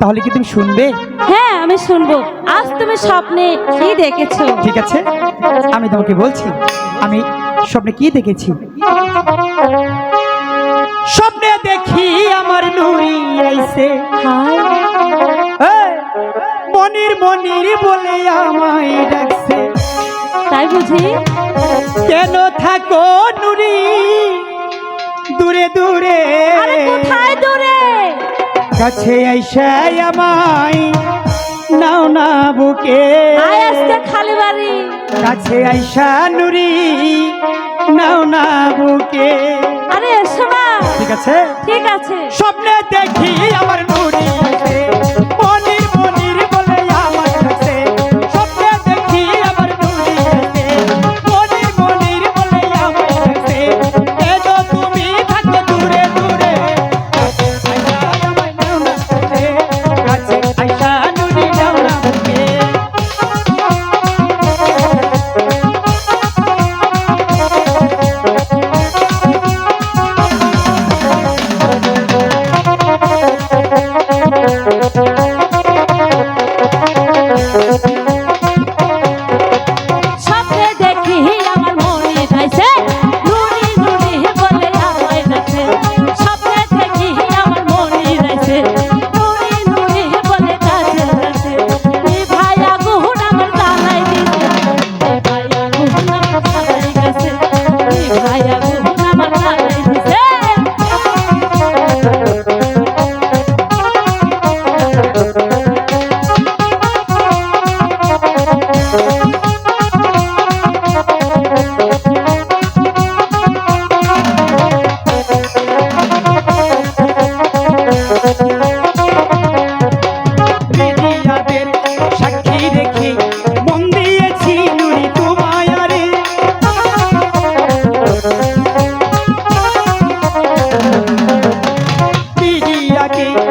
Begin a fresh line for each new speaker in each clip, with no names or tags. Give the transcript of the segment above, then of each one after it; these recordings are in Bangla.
তাহলে কি তুমি শুনবে?
হ্যাঁ আমি শুনব। আজ তুমি স্বপ্নে কি দেখেছ?
ঠিক আছে আমি তোমাকে বলছি আমি স্বপ্নে কি দেখেছি? স্বপ্নে দেখি আমার নুরি আইছে মনির মনির বলে আমায় ডাকছে।
তাই বুঝি?
কেন থাকো নুরি? দূরে দূরে।
কোথায় দূরে?
কাছে আইসা আমায় নাও না বুকে।
আস্তে খালি বাড়ি।
কাছে আইসা নুরি নাও না বুকে।
আরে এসো
ঠিক আছে?
ঠিক আছে।
স্বপ্নে দেখি আমার নুরি।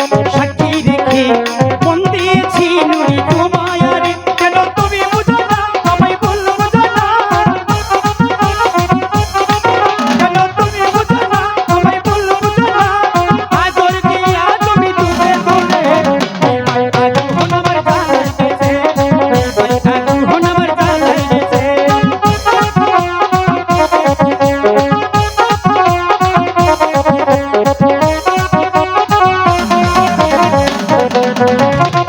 সাক্ষী রেখে Música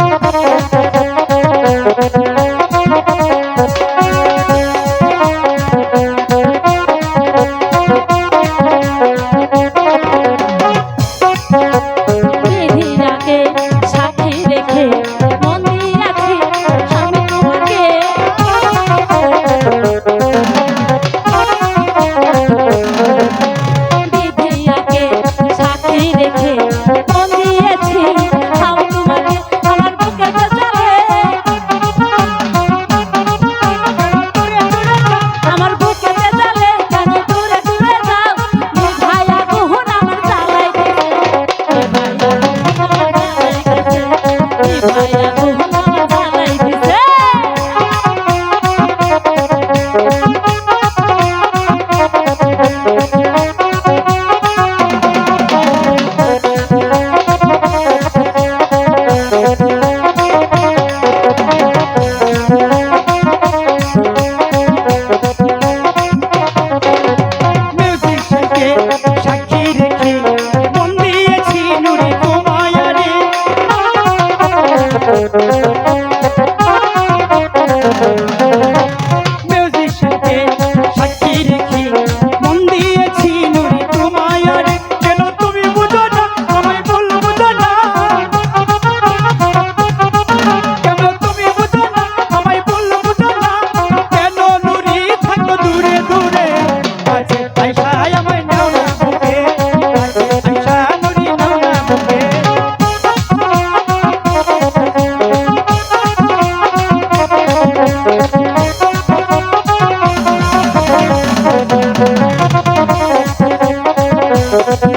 Thank you.